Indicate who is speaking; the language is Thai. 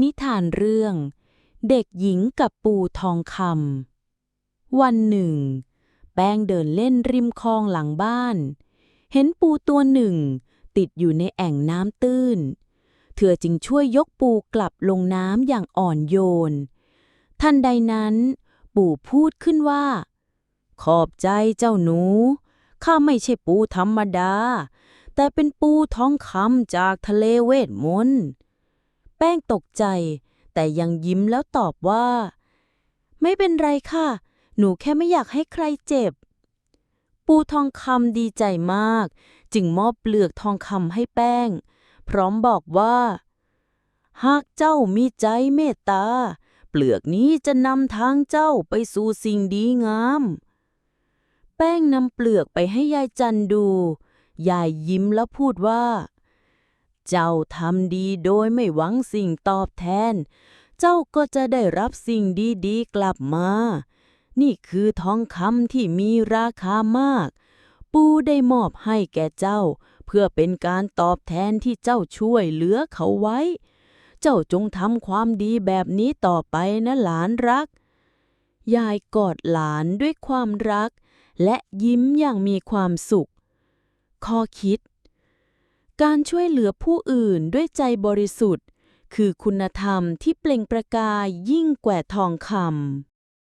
Speaker 1: นิทานเรื่อง เด็กหญิงกับปูทองคำวันหนึ่ง แป้งเดินเล่นริมคลองหลังบ้าน เห็นปูตัวหนึ่ง ติดอยู่ในแอ่งน้ำตื้น เธอจึงช่วยยกปูกลับลงน้ำอย่างอ่อนโยน ทันใดนั้น ปู่พูดขึ้นว่า ขอบใจเจ้าหนู ข้าไม่ใช่ปูธรรมดา แต่เป็นปูทองคำจากทะเลเวทมนต์ ป้งตกใจ แต่ยังยิ้มแล้วตอบว่า ไม่เป็นไรค่ะ หนูแค่ไม่อยากให้ใครเจ็บ ปูทองคำดีใจมาก จึงมอบเปลือกทองคำให้แป้ง พร้อมบอกว่า หากเจ้ามีใจเมตตา เปลือกนี้จะนำทางเจ้าไปสู่สิ่งดีงามแป้งนำเปลือกไปให้ยายจันดู ยายยิ้มแล้วพูดว่า เจ้าทำดีโดยไม่หวังสิ่งตอบแทน เจ้าก็จะได้รับสิ่งดีๆกลับมา นี่คือทองคำที่มีราคามาก ปูได้มอบให้แก่เจ้า เพื่อเป็นการตอบแทนที่เจ้าช่วยเหลือเขาไว้ เจ้าจงทำความดีแบบนี้ต่อไปนะหลานรัก ยายกอดหลานด้วยความรัก และยิ้มอย่างมีความสุข ข้อคิด การช่วยเหลือผู้อื่นด้วยใจบริสุทธิ์ คือคุณธรรมที่เปล่งประกายยิ่งกว่าทองคำ